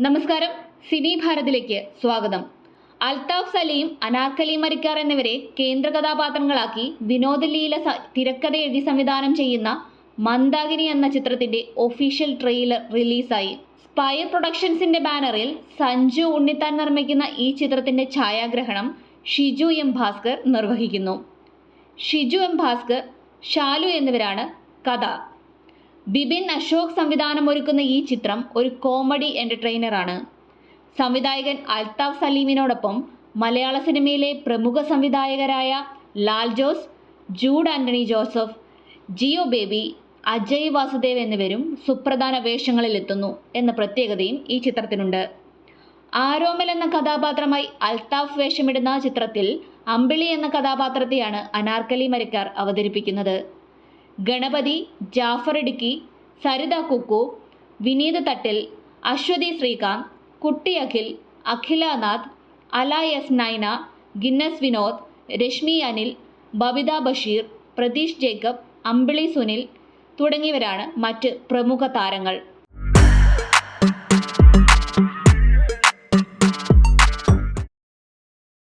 നമസ്കാരം. സിനി ഭാരതിലേക്ക് സ്വാഗതം. അൽതാഫ് സലീം അനാർക്കലി മരിക്കാർ എന്നിവരെ കേന്ദ്ര കഥാപാത്രങ്ങളാക്കി വിനോദ് ലീല സ- തിരക്കഥ എഴുതി സംവിധാനം ചെയ്യുന്ന മന്ദാകിനി എന്ന ചിത്രത്തിന്റെ ഒഫീഷ്യൽ ട്രെയിലർ റിലീസായി സ്പയർ പ്രൊഡക്ഷൻസിന്റെ ബാനറിൽ സഞ്ജു ഉണ്ണിത്താൻ നിർമ്മിക്കുന്ന ഈ ചിത്രത്തിന്റെ ഛായാഗ്രഹണം ഷിജു എം ഭാസ്കർ നിർവഹിക്കുന്നു. ഷിജു എം ഭാസ്കർ ഷാലു എന്നിവരാണ് കഥ. ബിബിൻ അശോക് സംവിധാനം ഒരുക്കുന്ന ഈ ചിത്രം ഒരു കോമഡി എന്റർടൈനറാണ് സംവിധായകൻ അൽതാഫ് സലീമിനോടൊപ്പം മലയാള സിനിമയിലെ പ്രമുഖ സംവിധായകരായ ലാൽ ജോസ് ജൂഡ് ആന്റണി ജോസഫ് ജിയോ ബേബി അജയ് വാസുദേവ് എന്നിവരും സുപ്രധാന വേഷങ്ങളിലെത്തുന്നു എന്ന പ്രത്യേകതയും ഈ ചിത്രത്തിനുണ്ട്. ആരോമൽ എന്ന കഥാപാത്രമായി അൽതാഫ് വേഷമിടുന്ന ചിത്രത്തിൽ അമ്പിളി എന്ന കഥാപാത്രത്തെയാണ് അനാർക്കലി മരക്കാർ അവതരിപ്പിക്കുന്നത്. ഗണപതി ജാഫർ ഇടുക്കി സരിത കുക്കു വിനീത് തട്ടിൽ അശ്വതി ശ്രീകാന്ത് കുട്ടി അഖിൽ അഖില നാഥ് അല എസ് നൈന ഗിന്നസ് വിനോദ് രശ്മി അനിൽ ബബിത ബഷീർ പ്രതീഷ് ജേക്കബ് അമ്പിളി സുനിൽ തുടങ്ങിയവരാണ് മറ്റ് പ്രമുഖ താരങ്ങൾ.